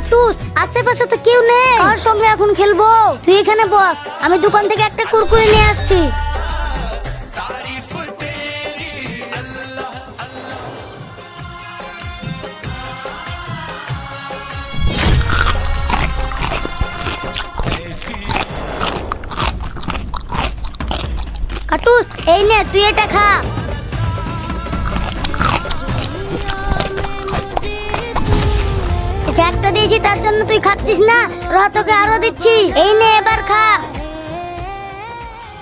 কাটুস, আশেপাশে তো কেউ নেই। কার সঙ্গে এখন খেলব? তুই এখানে বস, আমি দোকান থেকে একটা কুরকুরে নিয়ে আসছি। কাটুস, এই নে, তুই এটা খা। তোকে দিয়েছি তার জন্য তুই খাচ্ছিস না? র তোকে আরও দিচ্ছি। এই নে এবার খা।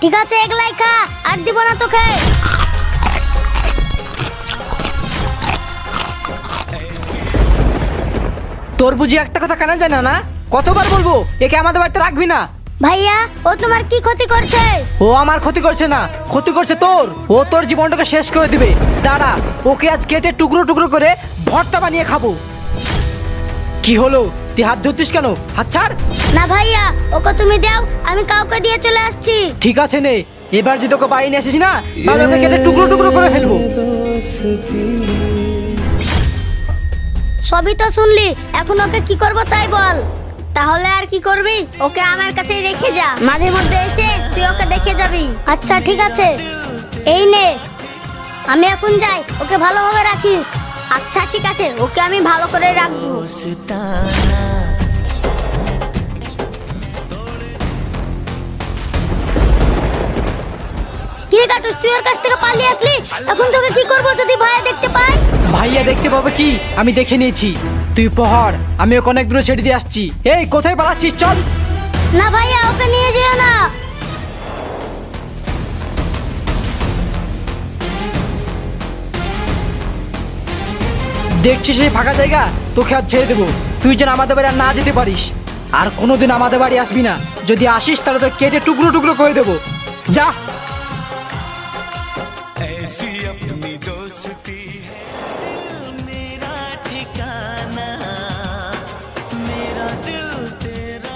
ঠিক আছে এগুলাই খা। আর দিব না তোকে। তোর বুঝি একটা কথা কানা জানা না না? কতবার বলব একে আমাদের বাড়িতে রাখবি না? ভাইয়া ও তোমার কি ক্ষতি করছে? ও আমার ক্ষতি করছে না ক্ষতি করছে তোর। ও তোর জীবনটাকে শেষ করে দিবে। দাঁড়া ওকে আজ কেটে টুকরো টুকরো করে ভর্তা বানিয়ে খাব। কি হলো? তুই হাত ধরছিস কেন? হাত ছাড়! না ভাইয়া ওকে তুমি দাও আমি কাউকে দিয়ে চলে আসছি। ঠিক আছে নে এবার যদি তোকে বাড়ি নিয়ে আসিস না তাহলে ওকে কেটে টুকরো টুকরো করে ফেলব। সবই তো শুনলি এখন ওকে কি করব তাই বল। তাহলে আর কি করবি? ওকে আমার কাছে রেখে যা মাঝে মধ্যে এসে তুই ওকে দেখে যাবি। আচ্ছা ঠিক আছে। এই নে আমি এখন যাই ওকে ভালোভাবে রাখিস। আচ্ছা ঠিক আছে ওকে আমি ভালো করে রাখব। কি রে কাটুস তুই ওর কাছ থেকে পালিয়ে আসলি? এখন তোকে কি করব যদি ভাইয়া দেখতে পায়? ভাইয়া দেখতে পাবে কি? আমি দেখে নিয়েছি। তুই পহর আমি ওকে অনেক দূরে ছেড়ে দিয়ে আসছি। এই কোথায় পালাচ্ছিস? চল। না ভাইয়া ওকে নিয়ে যেও না। দেখছিস এই ফাঁকা জায়গা? তোকে আর ছেড়ে দেবো। তুই যেন আমাদের বাড়ি আর না যেতে পারিস। আর কোনোদিন আমাদের বাড়ি আসবি না। যদি আসিস তাহলে তো কেটে টুকরো টুকরো করে দেবো। যা।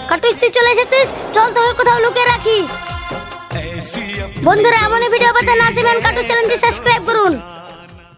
কাটুস তুই চলে এসেছিস? চল তোকে কোথাও লুকিয়ে রাখি। বন্ধুরা এমনই ভিডিও পেতে নাসিমেন কাটুস চ্যানেলটি সাবস্ক্রাইব করুন।